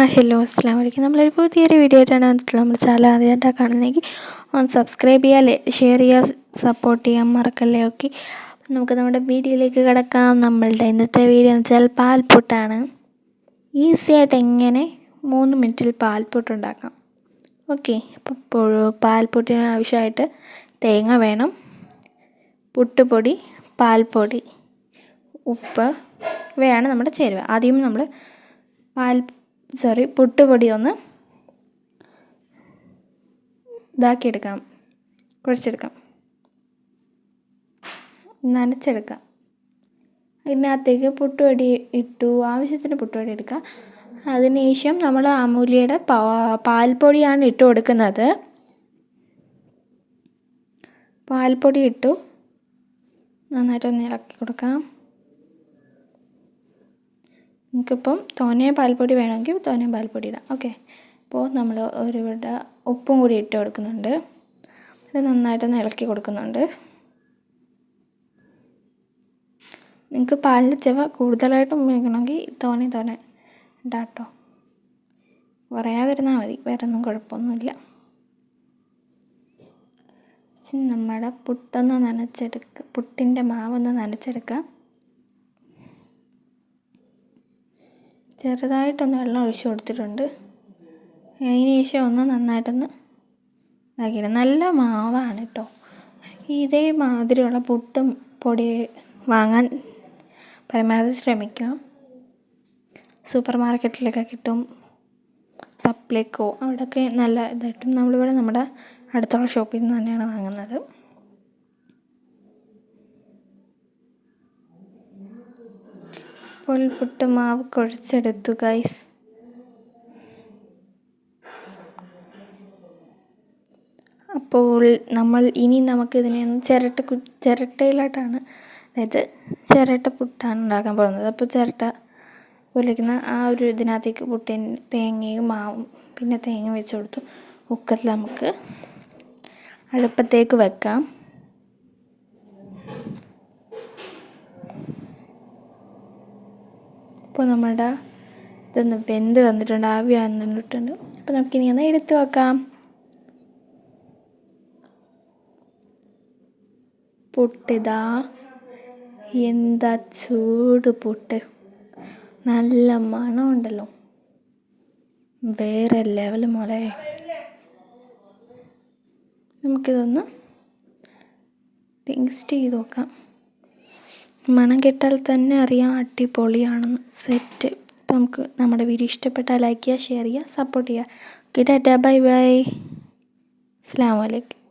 ആ ഹലോ അസ്സാം വലൈക്കും നമ്മളൊരു പുതിയൊരു വീഡിയോ ആയിട്ടാണ് വന്നിട്ടുള്ളത്. നമ്മൾ ചാനൽ ആദ്യമായിട്ടാണ് കാണുന്നതെങ്കിൽ ഒന്ന് സബ്സ്ക്രൈബ് ചെയ്യുക ഷെയർ ചെയ്യുക സപ്പോർട്ട് ചെയ്യാൻ മറക്കല്ലേ? ഓക്കെ നമുക്ക് നമ്മുടെ വീഡിയോയിലേക്ക് കിടക്കാം. നമ്മളുടെ ഇന്നത്തെ വീഡിയോ എന്ന് വെച്ചാൽ പാൽപ്പൊട്ടാണ് ഈസി ആയിട്ട് എങ്ങനെ മൂന്ന് മിനിറ്റിൽ പാൽപ്പൊട്ടുണ്ടാക്കാം ഓക്കെ അപ്പോൾ പാൽപ്പൊട്ടിന് ആവശ്യമായിട്ട് തേങ്ങ വേണം. പുട്ടുപൊടി പാൽപ്പൊടി ഉപ്പ് ഇവയാണ് നമ്മുടെ ചേരുവ. ആദ്യം നമ്മൾ പാൽ സോറി പുട്ടുപൊടി ഒന്ന് ഇതാക്കിയെടുക്കാം. കുഴച്ചെടുക്കാം. നനച്ചെടുക്കാം. ഇതിനകത്തേക്ക് പുട്ടുപൊടി ഇട്ടു. ആവശ്യത്തിന് പുട്ടുപൊടി എടുക്കുക അതിനുശേഷം നമ്മൾ അമൂലിയുടെ പാൽപ്പൊടിയാണ് ഇട്ട് കൊടുക്കുന്നത്. പാൽപ്പൊടി ഇട്ടു. നന്നായിട്ടൊന്ന് ഇളക്കി കൊടുക്കാം. നമുക്കിപ്പം തോനെ പാൽപ്പൊടി വേണമെങ്കിൽ തോനെ പാൽപ്പൊടി ഇടാം. ഓക്കെ. അപ്പോൾ നമ്മൾ ഒരു ഇവിടെ ഉപ്പും കൂടി ഇട്ട് കൊടുക്കുന്നുണ്ട്. അത് നന്നായിട്ടൊന്ന് ഇളക്കി കൊടുക്കുന്നുണ്ട്. നിങ്ങൾക്ക് പാലിന്റെ ചെവ കൂടുതലായിട്ട് ഉപയോഗിക്കണമെങ്കിൽ തോനെ തോനെ ഇടാട്ടോ കുറയാതിരുന്നാൽ മതി. വേറെ ഒന്നും കുഴപ്പമൊന്നുമില്ല. നമ്മുടെ പുട്ടൊന്ന് നനച്ചെടുക്കുക പുട്ടിന്റെ മാവൊന്ന് നനച്ചെടുക്കാം. ചെറുതായിട്ടൊന്ന് വെള്ളം ഒഴിച്ചു കൊടുത്തിട്ടുണ്ട്. അതിന് ശേഷം ഒന്ന് നന്നായിട്ടൊന്ന് ഇതാക്കിയിട്ട് നല്ല മാവാണ് കേട്ടോ. ഇതേ മാതിരിയുള്ള പുട്ടും പൊടി വാങ്ങാൻ പരമാവധി ശ്രമിക്കാം. സൂപ്പർ മാർക്കറ്റിലൊക്കെ കിട്ടും. സപ്ലൈക്കോ അവിടെയൊക്കെ നല്ല ഇതായിട്ടും നമ്മളിവിടെ നമ്മുടെ അടുത്തുള്ള ഷോപ്പിൽ നിന്ന് തന്നെയാണ് വാങ്ങുന്നത്. അപ്പോൾ പുട്ട് മാവ് കുഴച്ചെടുത്തു ഗൈസ് അപ്പോൾ നമ്മൾ ഇനി നമുക്കിതിനെ ഒന്ന് ചിരട്ട ചിരട്ടയിലായിട്ടാണ് അതായത് ചിരട്ട പുട്ടാണ് ഉണ്ടാക്കാൻ പോകുന്നത്. അപ്പോൾ ചിരട്ട പൊലിക്കുന്ന ആ ഒരു ഇതിനകത്തേക്ക് പുട്ടിൻ തേങ്ങയും മാവും പിന്നെ തേങ്ങ വെച്ച് കൊടുത്തു. കുക്കറിൽ നമുക്ക് അടുപ്പത്തേക്ക് വെക്കാം. ഇപ്പോൾ നമ്മുടെ ഇതൊന്ന് വെന്ത് വന്നിട്ടുണ്ട് ആവി വന്നിട്ടുണ്ട്. അപ്പോൾ നമുക്കിനി ഒന്ന് എടുത്ത് വെക്കാം. പുട്ടിതാ എന്താ ചൂട് പുട്ട്. നല്ല മണമുണ്ടല്ലോ വേറെ ലെവൽ മോളെ. നമുക്കിതൊന്ന് ടേസ്റ്റ് ചെയ്ത് നോക്കാം. മണം കേട്ടാൽ തന്നെ അറിയാം അടിപൊളിയാണെന്ന്. സെറ്റ്. അപ്പോൾ നമുക്ക് നമ്മുടെ വീഡിയോ ഇഷ്ടപ്പെട്ടാൽ ലൈക്ക് ചെയ്യുക ഷെയർ ചെയ്യുക സപ്പോർട്ട് ചെയ്യുക. ഓക്കെ ടാറ്റാ. ബൈ ബൈ അസ്സാം വലൈക്കും